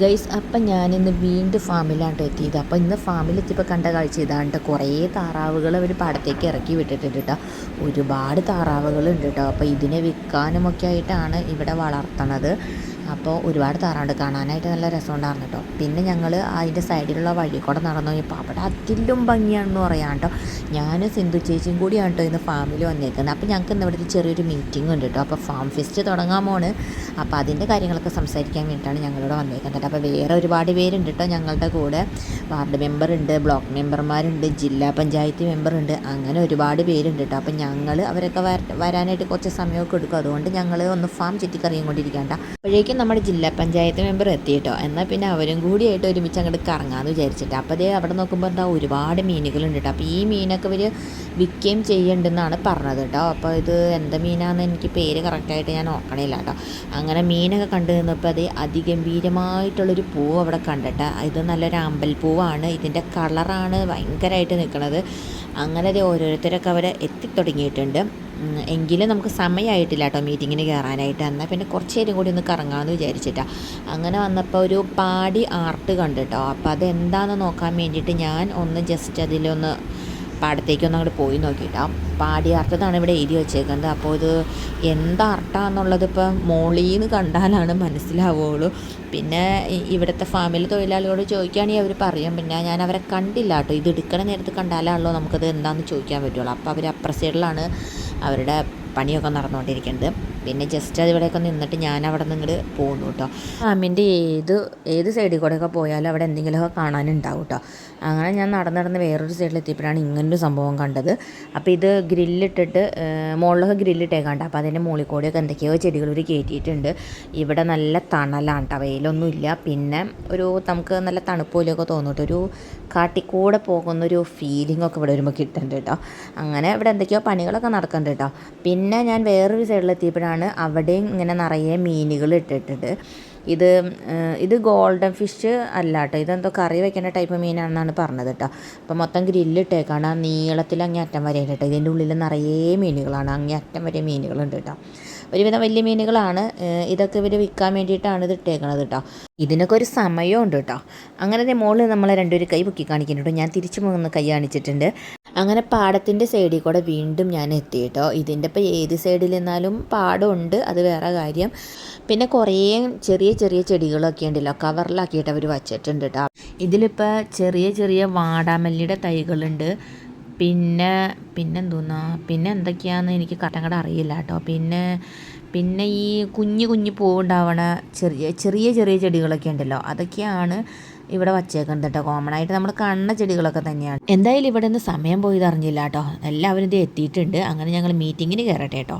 Guys അപ്പം ഞാനിന്ന് വീണ്ടും ഫാമിലാണ് എത്തിയത്. അപ്പോൾ ഇന്ന് ഫാമിൽ എത്തിയപ്പോൾ കണ്ട കാഴ്ച ഇതാണ്ട് കുറേ താറാവുകൾ അവർ പാടത്തേക്ക് ഇറക്കി വിട്ടിട്ടുണ്ട് കേട്ടോ ഒരുപാട് താറാവുകളുണ്ട് കേട്ടോ അപ്പോൾ ഇതിനെ വിൽക്കാനുമൊക്കെ ആയിട്ടാണ് ഇവിടെ വളർത്തണത്. അപ്പോൾ ഒരുപാട് താറാണ്ട് കാണാനായിട്ട് നല്ല രസമുണ്ടായിരുന്നു കേട്ടോ. പിന്നെ ഞങ്ങൾ അതിന്റെ സൈഡിലുള്ള വഴി കൂടെ നടന്നു പോയപ്പോൾ അവിടെ അതിലും ഭംഗിയാണെന്ന് പറയാം കേട്ടോ. ഞാനും സിന്ധു ചേച്ചിയും കൂടിയാണ് കേട്ടോ ഇന്ന് ഫാമിൽ വന്നേക്കുന്നത്. അപ്പോൾ ഞങ്ങൾക്ക് ഇന്ന് ഇവിടെ ഒരു ചെറിയൊരു മീറ്റിംഗ് ഉണ്ട് കേട്ടോ. അപ്പോൾ ഫാം ഫെസ്റ്റ് തുടങ്ങാൻ പോണ്. അപ്പോൾ അതിന്റെ കാര്യങ്ങളൊക്കെ സംസാരിക്കാൻ വേണ്ടിയിട്ടാണ് ഞങ്ങളിവിടെ വന്നേക്കുന്നത് അപ്പോൾ വേറെ ഒരുപാട് പേരുണ്ട് കേട്ടോ ഞങ്ങളുടെ കൂടെ. വാർഡ് മെമ്പർ ഉണ്ട് ബ്ലോക്ക് മെമ്പർമാരുണ്ട് ജില്ലാ പഞ്ചായത്ത് മെമ്പർ ഉണ്ട്. അങ്ങനെ ഒരുപാട് പേരുണ്ട് കേട്ടോ. അപ്പോൾ ഞങ്ങൾ അവരൊക്കെ വര- വരാനായിട്ട് കുറച്ച് സമയമൊക്കെ എടുക്കും. അതുകൊണ്ട് ഞങ്ങൾ ഒന്ന് ഫാം ചുറ്റിക്കറിയും കൊണ്ടിരിക്കേണ്ട അപ്പോഴേക്കും നമ്മുടെ ജില്ലാ പഞ്ചായത്ത് മെമ്പർ എത്തി കേട്ടോ എന്നാൽ പിന്നെ അവരും കൂടിയായിട്ട് ഒരുമിച്ച് അങ്ങോട്ട് കറങ്ങാമെന്ന് വിചാരിച്ചിട്ട്. അപ്പോൾ അതേ അവിടെ നോക്കുമ്പോൾ എന്താ ഒരുപാട് മീനുകളുണ്ട് കേട്ടോ അപ്പോൾ ഈ മീനൊക്കെ ഇവർ വിൽക്കുകയും ചെയ്യേണ്ടെന്നാണ് പറഞ്ഞത് കേട്ടോ അപ്പോൾ ഇത് എന്താ മീനാണെന്ന് എനിക്ക് പേര് കറക്റ്റായിട്ട് ഞാൻ ഓർക്കണില്ല കേട്ടോ അങ്ങനെ മീനൊക്കെ കണ്ടു നിന്നപ്പോൾ അത് അതിഗംഭീരമായിട്ടുള്ളൊരു പൂവ് അവിടെ കണ്ടിട്ട് ഇത് നല്ലൊരു അമ്പൽപ്പൂവാണ് ഇതിന്റെ കളറാണ് ഭയങ്കരമായിട്ട് നിൽക്കുന്നത് അങ്ങനെ അത് ഓരോരുത്തരൊക്കെ അവിടെ എത്തിത്തുടങ്ങിയിട്ടുണ്ട് എങ്കിലും നമുക്ക് സമയമായിട്ടില്ല കേട്ടോ മീറ്റിങ്ങിന് കയറാനായിട്ട് എന്നാൽ പിന്നെ കുറച്ച് നേരം കൂടി ഒന്ന് കറങ്ങാമെന്ന് വിചാരിച്ചിട്ടാണ് അങ്ങനെ വന്നപ്പോൾ ഒരു പാടി ആർട്ട് കണ്ടു കേട്ടോ അപ്പോൾ അതെന്താണെന്ന് നോക്കാൻ വേണ്ടിയിട്ട് ഞാൻ ഒന്ന് ജസ്റ്റ് അതിലൊന്ന് പാടത്തേക്കൊന്ന് അങ്ങോട്ട് പോയി നോക്കിയിട്ടാ. പാടി അർത്ഥത്താണ് ഇവിടെ എഴുതി വെച്ചേക്കുന്നത്. അപ്പോൾ ഇത് എന്താ അർത്ഥമാണെന്നുള്ളത് ഇപ്പം മോളീന്ന് കണ്ടാലാണ് മനസ്സിലാവുള്ളൂ. പിന്നെ ഇവിടുത്തെ ഫാമിലി തൊഴിലാളികളോട് ചോദിക്കുകയാണെങ്കിൽ അവർ പറയും പിന്നെ ഞാൻ അവരെ കണ്ടില്ല കേട്ടോ. ഇത് എടുക്കണ നേരത്ത് കണ്ടാലാണല്ലോ നമുക്കത് എന്താണെന്ന് ചോദിക്കാൻ പറ്റുള്ളൂ. അപ്പോൾ അവർ അപ്പുറ സൈഡിലാണ് അവരുടെ പണിയൊക്കെ നടന്നുകൊണ്ടിരിക്കുന്നത്. പിന്നെ ജസ്റ്റ് അതിവിടെയൊക്കെ നിന്നിട്ട് ഞാൻ അവിടെ ഇങ്ങോട്ട് പോകുന്നു കേട്ടോ ആമിന്റെ ഏത് ഏത് സൈഡിൽ കൂടെയൊക്കെ പോയാലും അവിടെ എന്തെങ്കിലുമൊക്കെ കാണാനുണ്ടാവും കേട്ടോ അങ്ങനെ ഞാൻ നടന്ന് നടന്ന് വേറൊരു സൈഡിൽ എത്തിയപ്പോഴാണ് ഇങ്ങനൊരു സംഭവം കണ്ടത്. അപ്പോൾ ഇത് ഗ്രില്ലിട്ടിട്ട് മുകളിലൊക്കെ ഗ്രില്ലിട്ടേക്കാണ്ട് അപ്പോൾ അതിന്റെ മുകളിൽ കൂടെയൊക്കെ എന്തൊക്കെയോ ചെടികൾ ഒരു കയറ്റിയിട്ടുണ്ട് ഇവിടെ നല്ല തണലാണ് കേട്ടോ വെയിലൊന്നുമില്ല പിന്നെ ഒരു നമുക്ക് നല്ല തണുപ്പ് പോലെയൊക്കെ തോന്നിട്ട് ഒരു കാട്ടിക്കൂടെ പോകുന്നൊരു ഫീലിങ്ങൊക്കെ ഇവിടെ വരുമ്പോൾ കിട്ടുന്നുണ്ട് കേട്ടോ അങ്ങനെ ഇവിടെ എന്തൊക്കെയോ പണികളൊക്കെ നടക്കുന്നുണ്ട് കേട്ടോ പിന്നെ ഞാൻ വേറൊരു സൈഡിലെത്തിയപ്പോഴാണ് അവിടെയും ഇങ്ങനെ നിറയെ മീനുകൾ ഇട്ടിട്ടുണ്ട് ഇത് ഇത് ഗോൾഡൻ ഫിഷ് അല്ല കേട്ടോ ഇതെന്തോ കറി വെക്കേണ്ട ടൈപ്പ് മീനാണെന്നാണ് പറഞ്ഞത് കേട്ടോ. അപ്പോൾ മൊത്തം ഗ്രില്ലിട്ടേക്കാണ് ആ നീളത്തിൽ അങ്ങേ അറ്റം വരെ കേട്ടോ. ഇതിന്റെ ഉള്ളിൽ നിറയെ മീനുകളാണ്. അങ്ങേ അറ്റം വരെ മീനുകളുണ്ട് കേട്ടോ. ഒരുവിധം വലിയ മീനുകളാണ്. ഇതൊക്കെ ഇവർ വിൽക്കാൻ വേണ്ടിയിട്ടാണ് ഇത് ഇട്ടേക്കണത് കേട്ടോ. ഇതിനൊക്കെ ഒരു സമയമുണ്ട് കേട്ടോ. അങ്ങനെ മുകളിൽ നമ്മളെ രണ്ടുപേർ കൈ പൊക്കി കാണിക്കുന്നുണ്ട് ഞാൻ തിരിച്ചു പോകുന്ന കൈ കാണിച്ചിട്ടുണ്ട്. അങ്ങനെ പാടത്തിന്റെ സൈഡിൽ കൂടെ വീണ്ടും ഞാൻ എത്തി കേട്ടോ. ഇതിന്റെ ഇപ്പോൾ ഏത് സൈഡിൽ നിന്നാലും പാടമുണ്ട് അത് വേറെ കാര്യം. പിന്നെ കുറേ ചെറിയ ചെറിയ ചെടികളൊക്കെ ഉണ്ടല്ലോ കവറിലാക്കിയിട്ട് അവർ വച്ചിട്ടുണ്ട് കേട്ടോ. ഇതിലിപ്പോൾ ചെറിയ ചെറിയ വാടാമല്ലിയുടെ തൈകളുണ്ട്. പിന്നെ പിന്നെന്തോന്നാ പിന്നെ എന്തൊക്കെയാണെന്ന് എനിക്ക് കട്ടങ്ങടെ അറിയില്ല കേട്ടോ. പിന്നെ പിന്നെ ഈ കുഞ്ഞു കുഞ്ഞു പൂവുണ്ടാവണ ചെറിയ ചെറിയ ചെറിയ ചെടികളൊക്കെ ഉണ്ടല്ലോ അതൊക്കെയാണ് ഇവിടെ വച്ചേക്കുന്നത് കേട്ടോ കോമൺ ആയിട്ട് നമ്മൾ കാണുന്ന ചെടികളൊക്കെ തന്നെയാണ്. എന്തായാലും ഇവിടെ നിന്ന് സമയം പോയി അറിഞ്ഞില്ല കേട്ടോ എല്ലാവരും ഇത് എത്തിയിട്ടുണ്ട്. അങ്ങനെ ഞങ്ങൾ മീറ്റിങ്ങിന് കയറട്ടെ കേട്ടോ